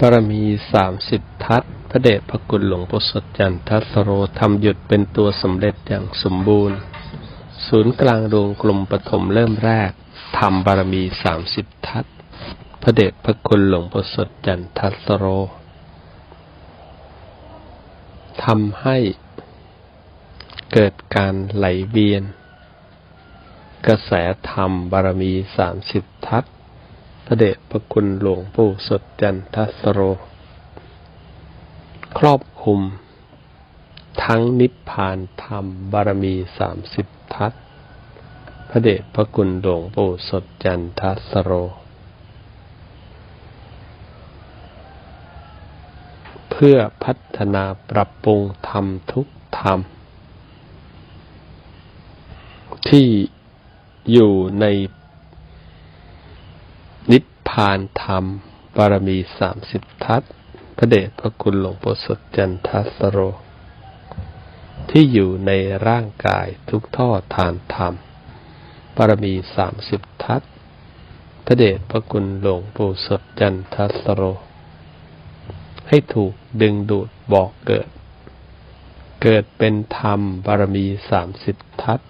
บารมีสามสิบทัศพระเดชพระคุณหลวงปู่สดจันทัสโรทำหยุดเป็นตัวสำเร็จอย่างสมบูรณ์ ศูนย์กลางดวงกลมปฐมเริ่มแรกทำบารมีสามสิบทัศพระเดชพระคุณหลวงปู่สดจันทัสโรทำให้เกิดการไหลเวียน กระแสธรรมบารมีสามสิบทัศ พระเดชพระคุณหลวงปู่สดจันทสโร ครอบคลุม ทั้งนิพพานธรรมบารมีสามสิบทัศพระเดชพระคุณหลวงปู่สดจันทสโร เพื่อพัฒนาปรับปรุงธรรมทุกธรรม ที่อยู่ในานธรรมบารมีสามสิบทัศพระเดชพระคุณหลวงปู่สดจันทสโร ที่อยู่ในร่างกายทุกท่อทานธรรมบารมีสามสิบทัศพระเดชพระคุณหลวงปู่สดจันทสโร ให้ถูกดึงดูดบอกเกิด เกิดเป็นธรรมบารมีสามสิบทัศ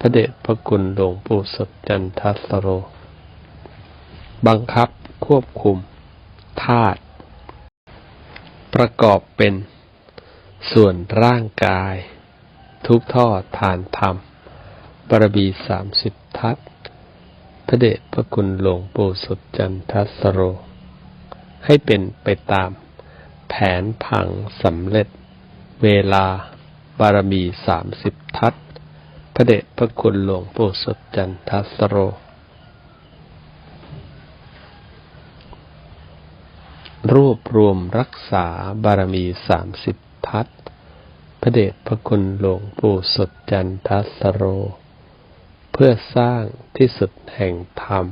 พระเดชพระคุณหลวงปู่สดจันทสโร บังคับควบคุมธาตุประกอบเป็นส่วนร่างกาย ทุกท่อฐานธรรม บารมีสามสิบทัศพระเดชพระคุณหลวงปู่สุดจันทสโร ให้เป็นไปตามแผนผังสำเร็จ เวลาบารมีสามสิบทัศพระเดชพระคุณหลวงปู่สุดจันทสโร รวบรวมรักษาบารมีสามสิบทัศพระเดชพระคุณหลวงปู่สดจันทัสโร เพื่อสร้างที่สุดแห่งธรรม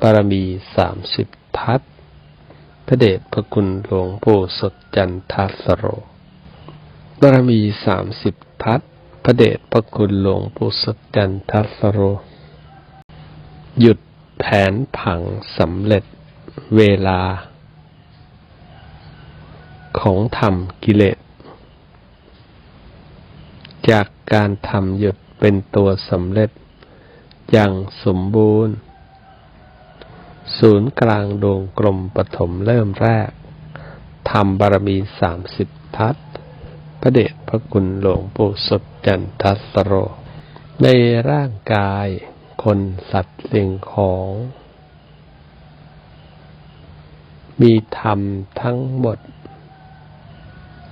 บารมีสามสิบทัศพระเดชพระคุณหลวงปู่สดจันทัสโร บารมีสามสิบทัศพระเดชพระคุณหลวงปู่สดจันทัสโร หยุดแผนผังสำเร็จเวลา ของธรรมกิเลส จากการทำหยุดเป็นตัวสำเร็จ อย่างสมบูรณ์ ศูนย์กลางดวงกลมปฐมเริ่มแรกทำบารมีสามสิบทัศพระเดชพระคุณหลวงปู่สดจันทสโร ในร่างกายคนสัตว์สิ่งของ มีธรรมทั้งหมด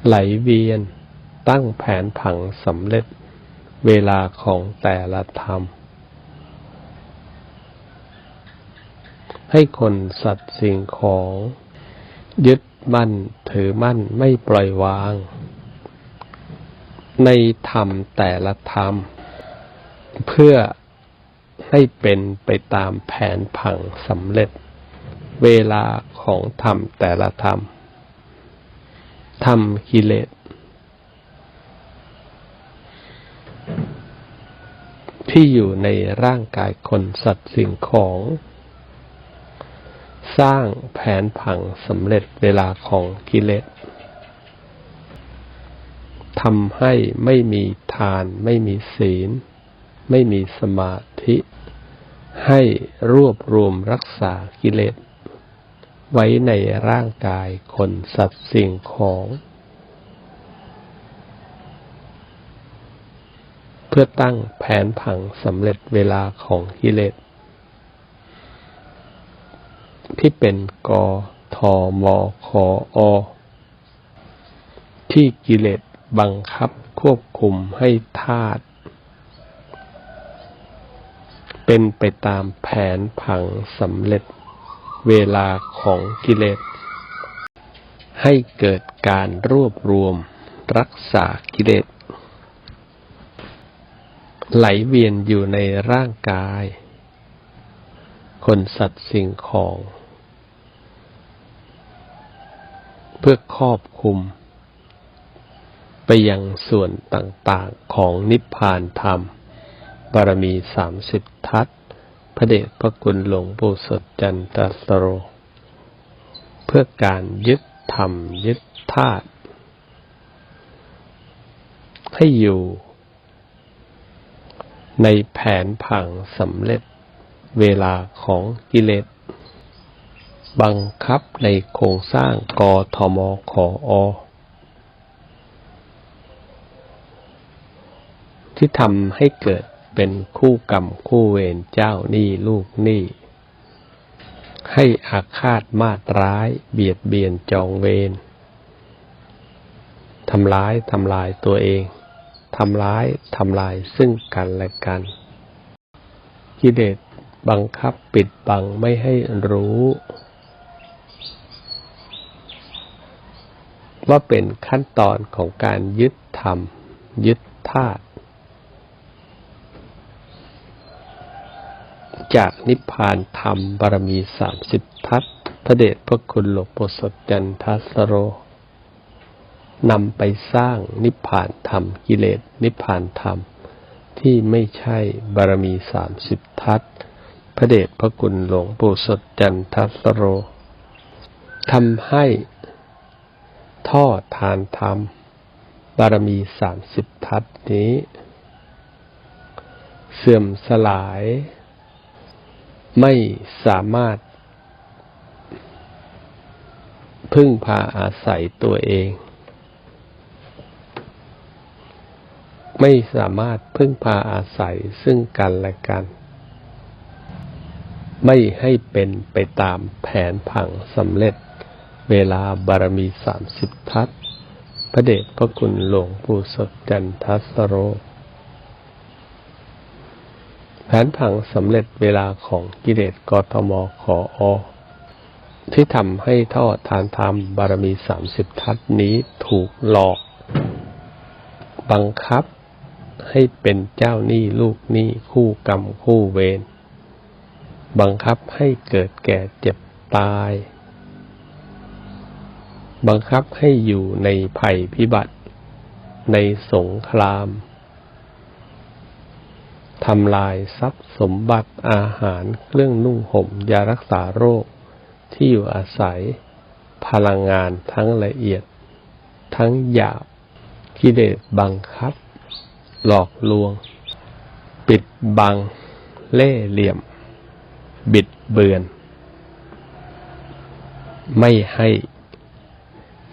ไหลเวียน ตั้งแผนผังสำเร็จเวลาของแต่ละธรรม ให้คนสัตว์สิ่งของ ยึดมั่นถือมั่นไม่ปล่อยวาง ในธรรมแต่ละธรรม เพื่อให้เป็นไปตามแผนผังสำเร็จ เวลาของธรรมแต่ละธรรม ธรรมกิเลส ที่อยู่ในร่างกายคนสัตว์สิ่งของ สร้างแผนผังสำเร็จเวลาของกิเลสทำให้ไม่มีทาน ไม่มีศีล ไม่มีสมาธิ ให้รวบรวมรักษากิเลส ไว้ในร่างกายคนสัตว์สิ่งของ เพื่อตั้งแผนผังสำเร็จเวลาของกิเลสที่เป็นกทมคอที่กิเลสบังคับควบคุมให้ธาตุเป็นไปตามแผนผังสำเร็จ เวลาของกิเลส ให้เกิดการรวบรวมรักษากิเลส ไหลเวียนอยู่ในร่างกาย คนสัตว์สิ่งของ เพื่อครอบคุม ไปยังส่วนต่างๆของนิพพานธรรม บารมีสามสิบทัศน์ พระเดชพระคุณหลวงปู่สดจันตสโร เพื่อการยึดธรรมยึดธาตุให้อยู่ ในแผนผังสำเร็จเวลาของกิเลส บังคับในโครงสร้างกทมขออ ที่ทำให้เกิด เป็นคู่กรรมคู่เวรเจ้าหนี้ลูกหนี้ ให้อาฆาตมาตร้าย เบียดเบียนจองเวรทำร้ายทำลายตัวเอง ทำร้ายทำลายซึ่งกันและกัน กิเลสบังคับปิดบังไม่ให้รู้ ว่าเป็นขั้นตอนของการยึดธรรม ยึดธาตุ จากนิพพานธรรมบารมีสามสิบทัศพระเดชพระคุณหลวงปู่สดจันทัสโรนำไปสร้างนิพพานธรรมกิเลสนิพพานธรรม ที่ไม่ใช่บารมีสามสิบทัศพระเดชพระคุณหลวงปู่สดจันทัสโรทำให้ท่อทานธรรม บารมีสามสิบทัศนี้ เสื่อมสลาย ไม่สามารถ พึ่งพาอาศัยตัวเอง ไม่สามารถพึ่งพาอาศัยซึ่งกันและกัน ไม่ให้เป็นไปตามแผนผังสำเร็จ เวลาบารมีสามสิบทัศพระเดชพระคุณหลวงปู่สดจันทัสโร แผนผังสำเร็จเวลาของกิเลสกทมขออที่ทำให้ทอดทานธรรมบารมีสามสิบทัศนี้ถูกหลอก บังคับให้เป็นเจ้าหนี้ลูกหนี้คู่กรรมคู่เวรบังคับให้เกิดแก่เจ็บตาย บังคับให้อยู่ในภัยพิบัติ ในสงคราม ทำลายทรัพย์สมบัติอาหารเครื่องนุ่งห่มยารักษาโรค ที่อยู่อาศัย พลังงานทั้งละเอียด ทั้งหยาบกิเลสบังคับ หลอกลวง ปิดบัง เล่เหลี่ยม บิดเบือน ไม่ให้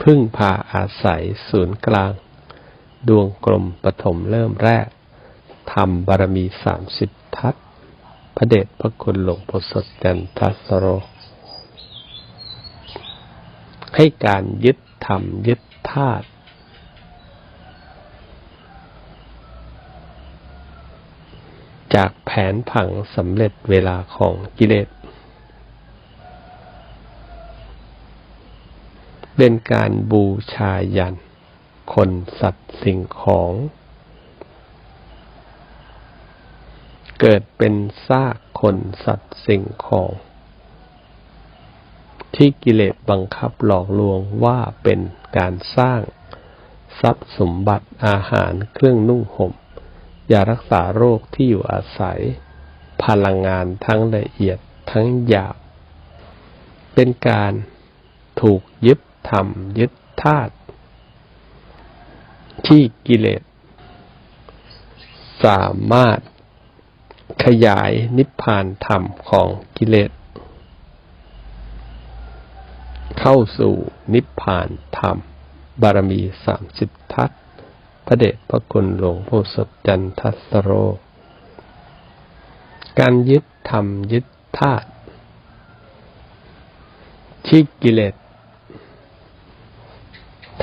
พึ่งพาอาศัยศูนย์กลาง ดวงกลมปฐมเริ่มแรก ทำบารมีสามสิบทัศพระเดชพระคุณหลวงพ่อสดจันทัสโร ให้การยึดธรรมยึดธาตุจากแผนผังสำเร็จเวลาของกิเลส เป็นการบูชายัน คนสัตว์สิ่งของ เกิดเป็นซากคนสัตว์สิ่งของ ที่กิเลสบังคับหลอกลวงว่าเป็นการสร้าง ทรัพย์สมบัติอาหารเครื่องนุ่งห่มยารักษาโรคที่อยู่อาศัย พลังงานทั้งละเอียดทั้งหยาบ เป็นการถูกยึดธรรมยึดธาตุที่กิเลสสามารถ ขยายนิพพานธรรมของกิเลส เข้าสู่นิพพานธรรม บารมีสามสิบทัศพระเดชพระคุณหลวงพ่อสดจันทัสโร การยึดธรรมยึดธาตุที่กิเลส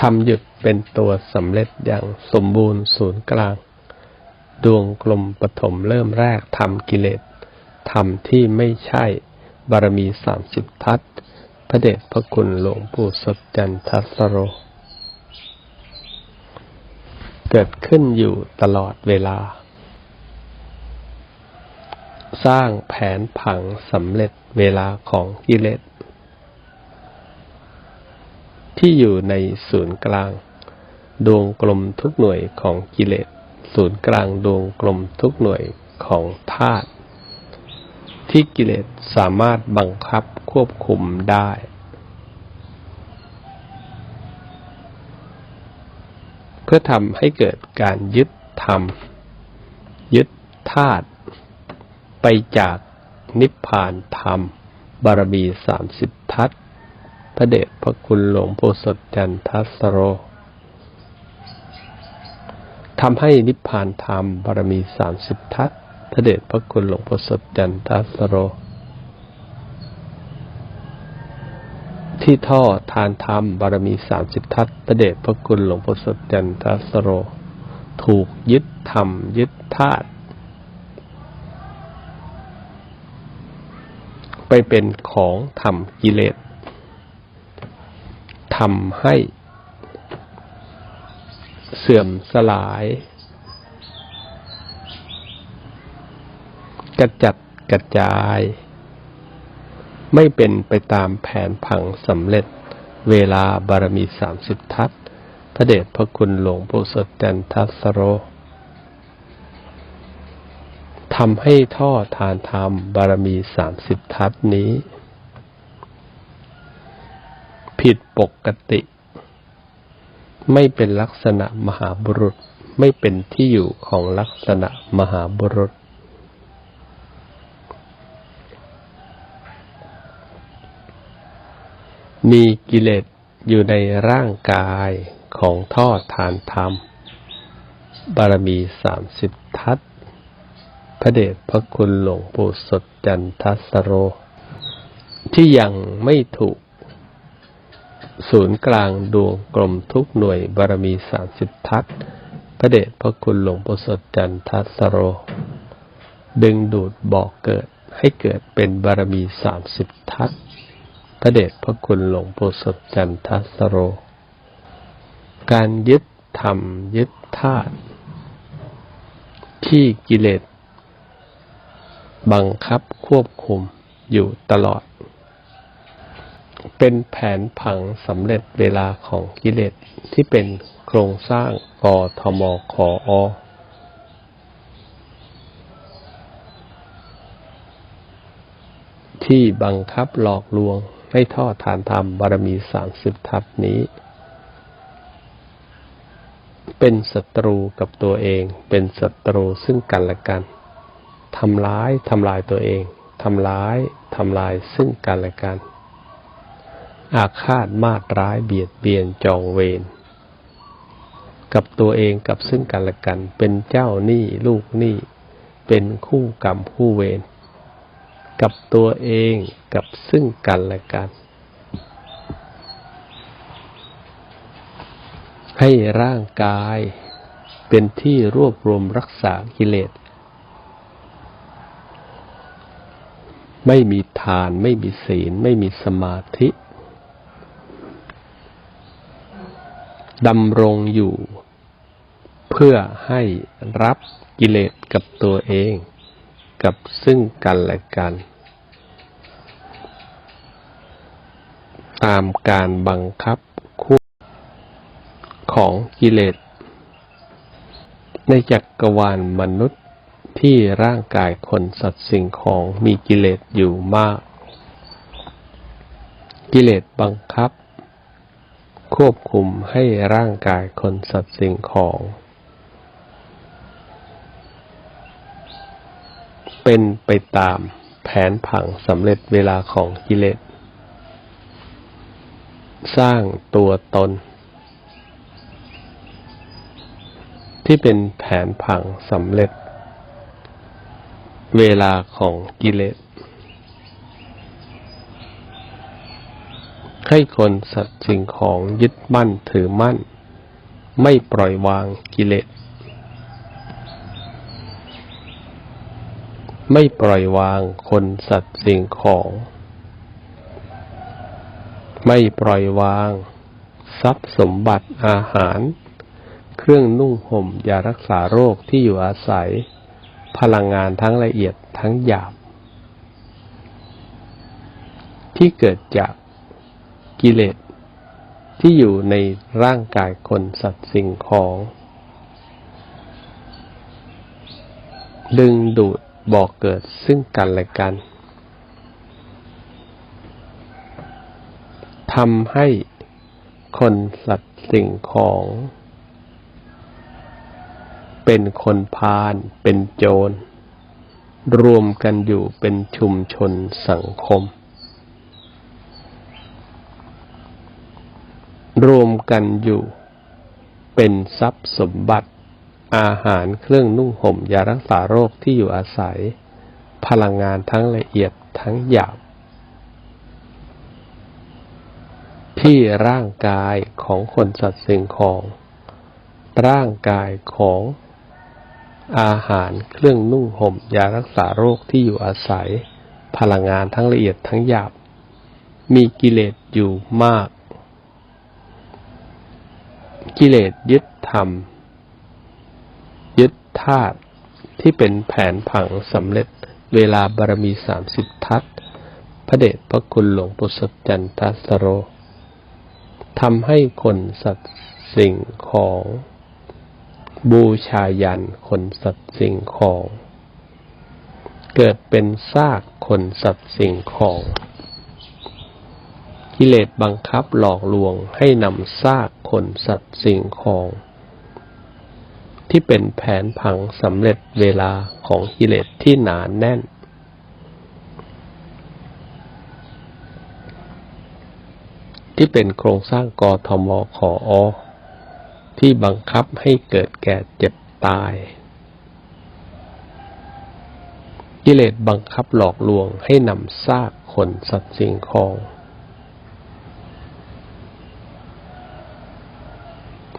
ทำหยุดเป็นตัวสำเร็จอย่างสมบูรณ์ศูนย์กลาง ดวงกลมปฐมเริ่มแรกทำกิเลสทำที่ไม่ใช่ บารมีสามสิบทัศพระเดชพระคุณหลวงปู่สดจันทัสโร เกิดขึ้นอยู่ตลอดเวลา สร้างแผนผังสำเร็จเวลาของกิเลสที่อยู่ในศูนย์กลาง ดวงกลมทุกหน่วยของกิเลส ศูนย์กลางดวงกลมทุกหน่วยของธาตุที่กิเลสสามารถบังคับควบคุมได้ เพื่อทำให้เกิดการยึดธรรม ยึดธาตุไปจากนิพพานธรรม บารมีสามสิบทัศพระเดชพระคุณหลวงปู่สดจันทสโร ทำให้นิพพานธรรมบารมีสามสิบทัศพระเดชพระคุณหลวงปู่สดจันทัสโร ที่ท่อทานธรรมบารมีสามสิบทัศพระเดชพระคุณหลวงปู่สดจันทัสโร ถูกยึดธรรมยึดธาตุไปเป็นของทำกิเลสทำให้ เสื่อมสลายกระจัดกระจาย ไม่เป็นไปตามแผนผังสำเร็จเวลาบารมีสามสิบทัศพระเดชพระคุณหลวงปู่สดจันทัสโรทำให้ท่อทานธรรมบารมีสามสิบทัศนี้ ผิดปกติ ไม่เป็นลักษณะมหาบุรุษ ไม่เป็นที่อยู่ของลักษณะมหาบุรุษ มีกิเลสอยู่ในร่างกายของท่อทานธรรม บารมีสามสิบทัศพระเดชพระคุณหลวงปู่สดจันทัสโร ที่ยังไม่ถูก ศูนย์กลางดวงกลมทุกหน่วยบารมีสามสิบทัศพระเดชพระคุณหลวงปู่สดจันทัสโร ดึงดูดบอกเกิดให้เกิดเป็นบารมีสามสิบทัศพระเดชพระคุณหลวงปู่สดจันทัสโร การยึดธรรมยึดธาตุที่กิเลสบังคับควบคุมอยู่ตลอด เป็นแผนผังสำเร็จเวลาของกิเลสที่เป็นโครงสร้างกทมขออที่บังคับหลอกลวงให้ทอดทานธรรมบารมีสามสิบทัศนี้ เป็นศัตรูกับตัวเอง เป็นศัตรูซึ่งกันและกันทำร้ายทำลายตัวเองทำร้ายทำลายซึ่งกันและกัน อาฆาตมาตร้ายเบียดเบียนจองเวรกับตัวเองกับซึ่งกันและกัน เป็นเจ้าหนี้ลูกหนี้เป็นคู่กรรมคู่เวรกับตัวเองกับซึ่งกันและกัน ให้ร่างกายเป็นที่รวบรวมรักษากิเลส ไม่มีทานไม่มีศีล ไม่มีสมาธิ ดำรงอยู่ เพื่อให้รับกิเลสกับตัวเอง กับซึ่งกันและกัน ตามการบังคับควบของกิเลส ในจักรวาลมนุษย์ที่ร่างกายคนสัตว์สิ่งของมีกิเลสอยู่มาก กิเลสบังคับ ควบคุมให้ร่างกายคนสัตว์สิ่งของ เป็นไปตามแผนผังสำเร็จเวลาของกิเลส สร้างตัวตน ที่เป็นแผนผังสำเร็จ เวลาของกิเลส ให้คนสัตว์สิ่งของยึดมั่นถือมั่น ไม่ปล่อยวางกิเลส ไม่ปล่อยวางคนสัตว์สิ่งของ ไม่ปล่อยวาง ทรัพย์สมบัติอาหาร เครื่องนุ่งห่มยารักษาโรคที่อยู่อาศัย พลังงานทั้งละเอียดทั้งหยาบ ที่เกิดจาก กิเลสที่อยู่ในร่างกายคนสัตว์สิ่งของ ดึงดูดบอกเกิดซึ่งกันและกันทำให้คนสัตว์สิ่งของ เป็นคนพาลเป็นโจร รวมกันอยู่เป็นชุมชนสังคม รวมกันอยู่ เป็นทรัพย์สมบัติ อาหารเครื่องนุ่งห่มยารักษาโรคที่อยู่อาศัย พลังงานทั้งละเอียดทั้งหยาบที่ร่างกายของคนสัตว์สิ่งของ ร่างกายของอาหารเครื่องนุ่งห่มยารักษาโรคที่อยู่อาศัย พลังงานทั้งละเอียดทั้งหยาบ มีกิเลสอยู่มาก กิเลสยึดธรรม ยึดธาตุที่เป็นแผนผังสำเร็จเวลาบารมีสามสิบทัศน์พระเดชพระคุณหลวงปู่สดจันทสโรทำให้คนสัตว์สิ่งของ บูชายันคนสัตว์สิ่งของ เกิดเป็นซากคนสัตว์สิ่งของ กิเลสบังคับหลอกลวงให้นำซากคนสัตว์สิ่งของ ที่เป็นแผนผังสำเร็จเวลาของกิเลสที่หนานแน่น ที่เป็นโครงสร้างกอทมขออที่บังคับให้เกิดแก่เจ็บตาย กิเลสบังคับหลอกลวงให้นำซากคนสัตว์สิ่งของ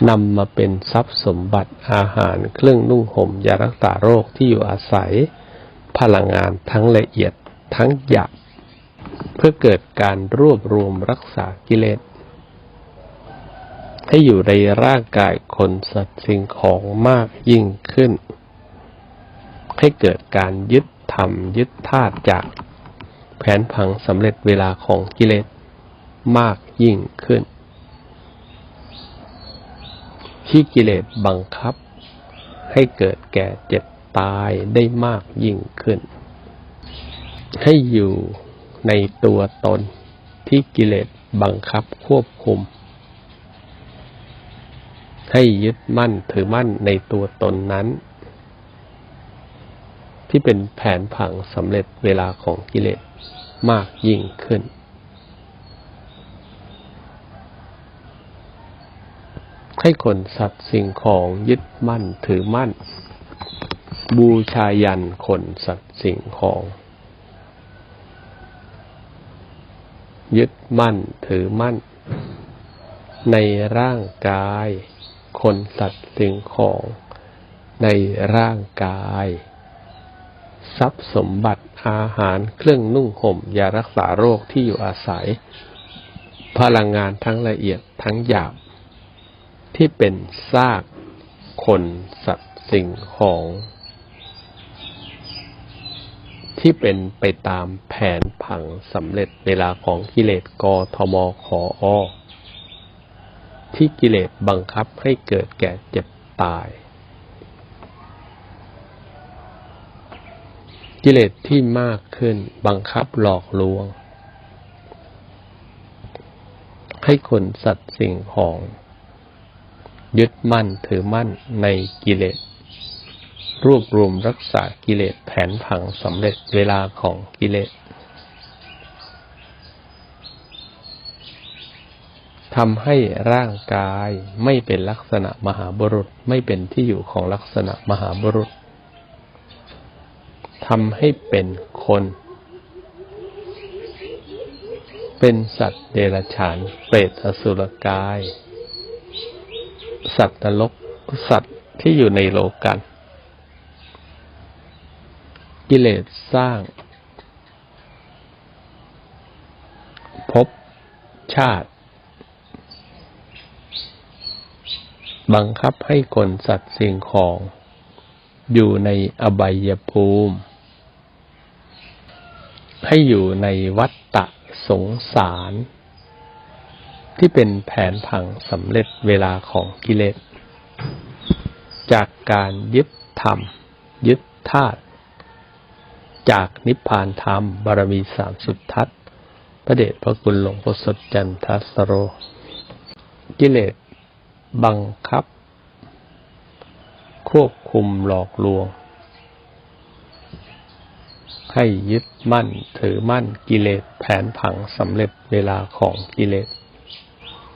นำมาเป็นทรัพย์สมบัติอาหารเครื่องนุ่งห่มยารักษาโรคที่อยู่อาศัย พลังงานทั้งละเอียดทั้งหยาบเพื่อเกิดการรวบรวมรักษากิเลส ให้อยู่ในร่างกายคนสัตว์สิ่งของมากยิ่งขึ้น ให้เกิดการยึดธรรมยึดธาตุจากแผนผังสำเร็จเวลาของกิเลสมากยิ่งขึ้น ที่กิเลสบังคับ ให้เกิดแก่เจ็บตายได้มากยิ่งขึ้น ให้อยู่ในตัวตนที่กิเลสบังคับควบคุม ให้ยึดมั่นถือมั่นในตัวตนนั้น ที่เป็นแผนผังสำเร็จเวลาของกิเลสมากยิ่งขึ้น ให้คนสัตว์สิ่งของยึดมั่นถือมั่น บูชายันคนสัตว์สิ่งของ ยึดมั่นถือมั่น ในร่างกาย คนสัตว์สิ่งของ ในร่างกายทรัพย์สมบัติอาหารเครื่องนุ่งห่มยารักษาโรคที่อยู่อาศัย พลังงานทั้งละเอียดทั้งหยาบ ที่เป็นซากคนสัตว์สิ่งของ ที่เป็นไปตามแผนผังสำเร็จเวลาของกิเลสกทมขออที่กิเลสบังคับให้เกิดแก่เจ็บตาย กิเลสที่มากขึ้นบังคับหลอกลวง ให้คนสัตว์สิ่งของ ยึดมั่นถือมั่นในกิเลส รวบรวมรักษากิเลสแผนผังสำเร็จเวลาของกิเลสทำให้ร่างกายไม่เป็นลักษณะมหาบุรุษไม่เป็นที่อยู่ของลักษณะมหาบุรุษทำให้เป็นคน เป็นสัตว์เดรัจฉาน เปรตอสุรกาย สัตว์นรกสัตว์ที่อยู่ในโลกัน กิเลสสร้างภพชาติ บังคับให้คนสัตว์สิ่งของ อยู่ในอบายภูมิ ให้อยู่ในวัฏฏะสงสาร ที่เป็นแผนผังสำเร็จเวลาของกิเลส จากการยึดธรรม ยึดธาตุจากนิพพานธรรม บารมีสามสุดทัศพระเดชพระคุณหลวงพ่อสดจันทัสโร กิเลสบังคับ ควบคุมหลอกลวง ให้ยึดมั่นถือมั่นกิเลสแผนผังสำเร็จเวลาของกิเลส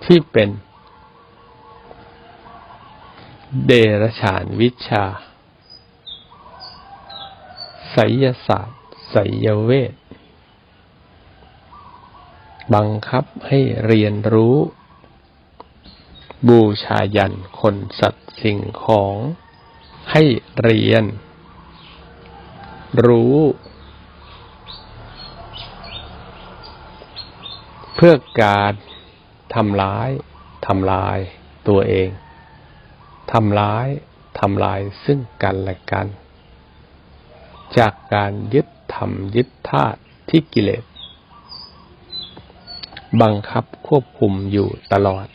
ที่เป็นเดรฉานวิชาไสยศาสตร์ไสยเวท บังคับให้เรียนรู้ บูชายันคนสัตว์สิ่งของ ให้เรียน รู้ เพื่อการ ทำร้ายทำลายตัวเองทำร้ายทำลายซึ่งกันและกัน จากการยึดธรรมยึดธาตุที่กิเลส บังคับควบคุมอยู่ตลอด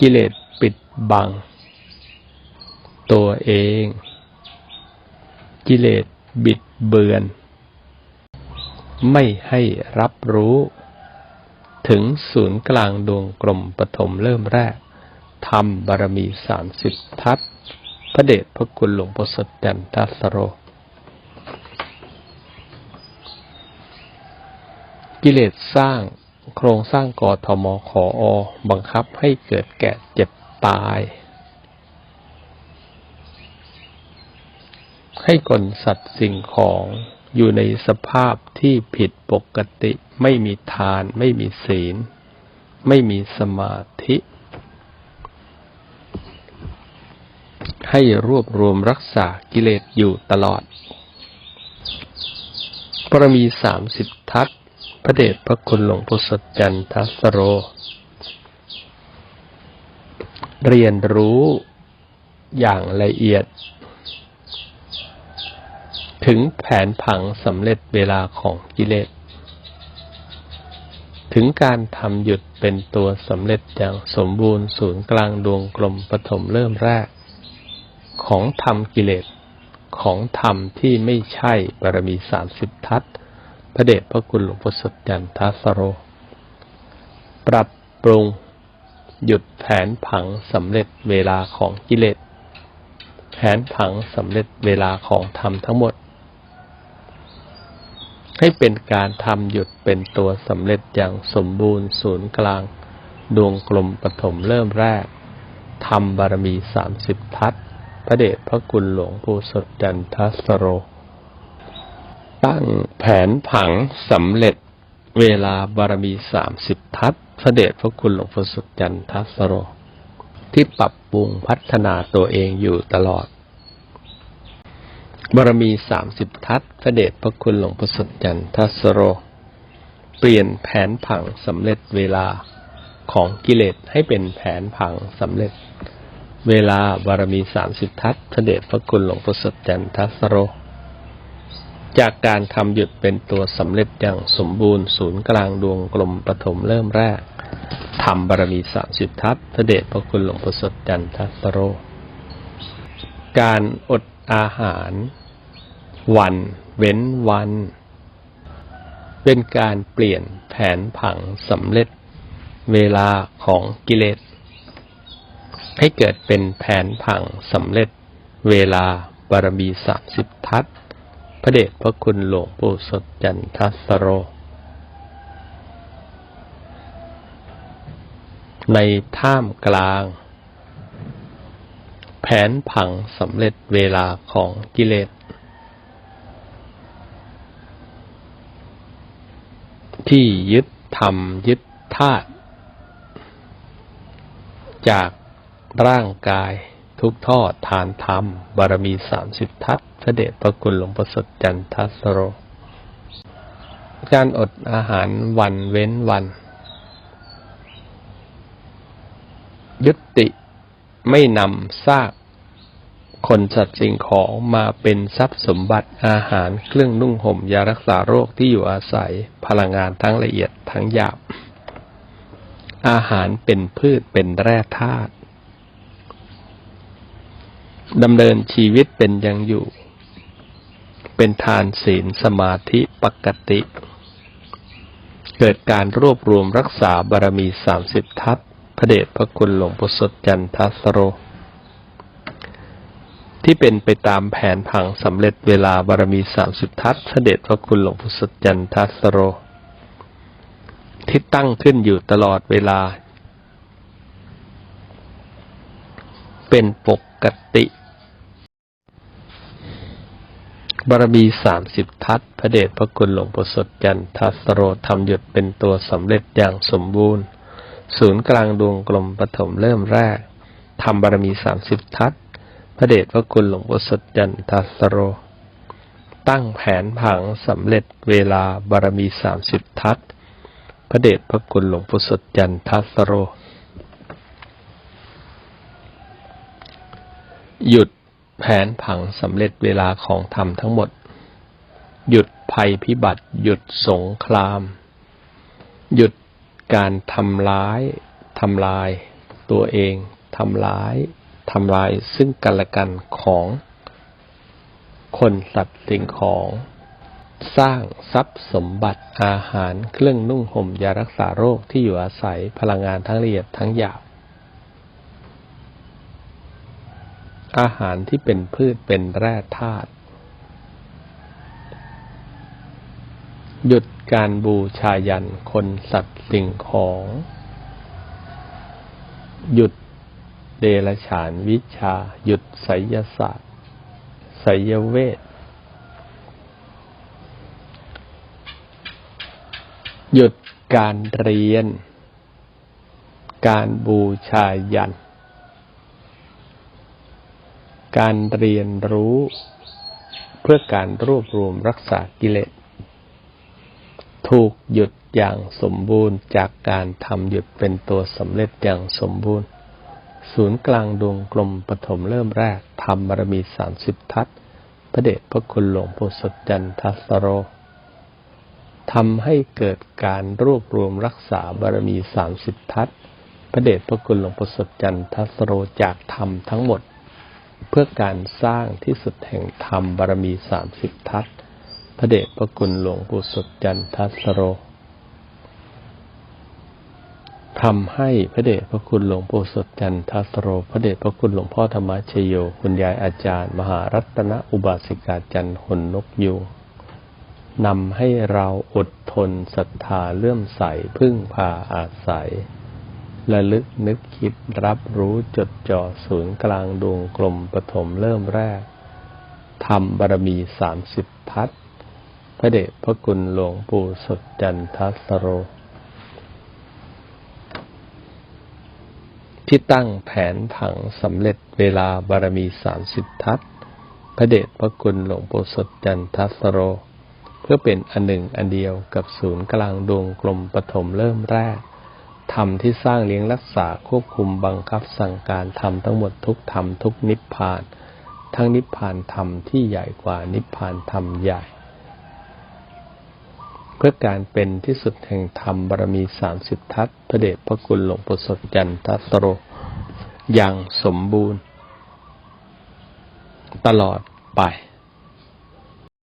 กิเลสปิดบัง ตัวเอง กิเลสบิดเบือน ไม่ให้รับรู้ ถึงศูนย์กลางดวงกลมปฐมเริ่มแรกทำบารมีสามสิบทัศพระเดชพระคุณหลวงพ่อสดจันทัสโร กิเลสสร้างโครงสร้างกอทมขออ บังคับให้เกิดแก่เจ็บตาย ให้คนสัตว์สิ่งของอยู่ในสภาพที่ผิดปกติ ไม่มีทาน ไม่มีศีล ไม่มีสมาธิ ให้รวบรวมรักษากิเลสอยู่ตลอดปรมีสามสิบทัศพระเดชพระคุณหลวงพุทธจันทสโร เรียนรู้อย่างละเอียด ถึงแผนผังสำเร็จเวลาของกิเลส ถึงการทำหยุดเป็นตัวสำเร็จอย่างสมบูรณ์ศูนย์กลางดวงกลมปฐมเริ่มแรก ของธรรมกิเลส ของธรรมที่ไม่ใช่บารมีสามสิบทัศพระเดชพระคุณหลวงพ่อสดยันทัสโร ปรับปรุงหยุดแผนผังสำเร็จเวลาของกิเลส แผนผังสำเร็จเวลาของธรรมทั้งหมด ให้เป็นการทำหยุดเป็นตัวสำเร็จอย่างสมบูรณ์ศูนย์กลาง ดวงกลมปฐมเริ่มแรกทำบารมีสามสิบทัศพระเดชพระคุณหลวงปู่สดจันทัสโร ตั้งแผนผังสำเร็จเวลาบารมีสามสิบทัศพระเดชพระคุณหลวงพ่สดจันทัสโร ที่ปรับปรุงพัฒนาตัวเองอยู่ตลอด บารมีสามสิบทัศพระเดชพระคุณหลวงพ่อสดจันทัสโร เปลี่ยนแผนผังสำเร็จเวลาของกิเลสให้เป็นแผนผังสำเร็จ เวลาบารมีสามสิบทัศพระเดชพระคุณหลวงพ่อสดจันทัสโร จากการทำหยุดเป็นตัวสำเร็จอย่างสมบูรณ์ศูนย์กลางดวงกลมปฐมเริ่มแรกทำบารมีสามสิบทัศพระเดชพระคุณหลวงพ่อสดจันทัสโร การอดอาหาร วัน เว้นวัน เป็นการเปลี่ยนแผนผังสำเร็จเวลาของกิเลส ให้เกิดเป็นแผนผังสำเร็จเวลาบารมีสามสิบทัศพระเดชพระคุณหลวงปู่สดจันทัสโร ในท่ามกลาง แผนผังสำเร็จเวลาของกิเลส ที่ยึดธรรมยึดธาตุจากร่างกายทุกท่อทานธรรม บารมีสามสิบทัศน์พระเดชพระคุณหลวงประสดจันทัสโร การอดอาหารวันเว้นวัน ยุติไม่นำซาก คนสัตว์สิ่งของมาเป็นทรัพย์สมบัติอาหารเครื่องนุ่งห่มยารักษาโรคที่อยู่อาศัยพลังงานทั้งละเอียดทั้งหยาบ อาหารเป็นพืชเป็นแร่ธาตุดำเนินชีวิตเป็นยังอยู่ เป็นทานศีลสมาธิปกติ เกิดการรวบรวมรักษาบารมีสามสิบทัศพระเดชพระคุณหลวงปู่สดจันทัสโร ที่เป็นไปตามแผนผังสำเร็จเวลาบารมีสามสิบทัศเสด็จพระคุณหลวงพุทธจันทัสโร ที่ตั้งขึ้นอยู่ตลอดเวลา เป็นปกติ บารมีสามสิบทัศพระเดชพระคุณหลวงปู่สดจันทัสโรทำหยุดเป็นตัวสำเร็จอย่างสมบูรณ์ ศูนย์กลางดวงกลมปฐมเริ่มแรกทำบารมีสามสิบทัศ ระเดชพระคุณหลวงปู่สดจันทัสโร ตั้งแผนผังสำเร็จเวลาบารมีสามสิบทัศพระเดชพระคุณหลวงปู่สดจันทัสโร หยุดแผนผังสำเร็จเวลาของธรรมทั้งหมด หยุดภัยพิบัติ หยุดสงคราม หยุดการทำร้ายทำลายตัวเองทำร้าย ทำลายซึ่งกันและกันของคนสัตว์สิ่งของ สร้างทรัพย์สมบัติอาหารเครื่องนุ่งห่มยารักษาโรคที่อยู่อาศัยพลังงานทั้งละเอียดทั้งหยาบอาหารที่เป็นพืชเป็นแร่ธาตุหยุดการบูชายันคนสัตว์สิ่งของ หยุด เดรฉานวิชา หยุดไสยศาสตร์ไสยเวทหยุดการเรียน การบูชายัน การเรียนรู้เพื่อการรวบรวมรักษากิเลส ถูกหยุดอย่างสมบูรณ์จากการทำหยุดเป็นตัวสำเร็จอย่างสมบูรณ์ ศูนย์กลางดวงกลมปฐมเริ่มแรกทำบารมีสามสิบทัศพระเดชพระคุณหลวงปู่สดจันทัสโรทำให้เกิดการรวบรวมรักษาบารมีสามสิบทัศพระเดชพระคุณหลวงปู่สดจันทัสโรจากธรรมทั้งหมด เพื่อการสร้างที่สุดแห่งธรรมบารมีสามสิบทัศพระเดชพระคุณหลวงปู่สดจันทัสโร ทำให้พระเดชพระคุณหลวงปู่สดจันทัสโร พระเดชพระคุณหลวงพ่อธรรมชโย คุณยายอาจารย์ มหารัตนอุบาสิกาจันทร์หนนกยูงนำให้เราอดทนศรัทธาเลื่อมใสพึ่งพาอาศัยระลึกนึกคิดรับรู้จดจ่อศูนย์กลางดวงกลมปฐมเริ่มแรกทำบารมีสามสิบทัศพระเดชพระคุณหลวงปู่สดจันทัสโร ที่ตั้งแผนผังสำเร็จเวลาบารมีสามสิบทัศพระเดชพระคุณหลวงปู่สดจันทัสโร เพื่อเป็นอันหนึ่งอันเดียวกับศูนย์กลางดวงกลมปฐมเริ่มแรกธรรมที่สร้างเลี้ยงรักษาควบคุมบังคับสั่งการทำทั้งหมดทุกธรรมทุกนิพพาน ทั้งนิพพานธรรมที่ใหญ่กว่านิพพานธรรมใหญ่ พื่อการเป็นที่สุดแห่งธรรมบารมีสามสิบทัศพระเดชพระคุณหลวงปู่สดจันทัสโร อย่างสมบูรณ์ ตลอดไป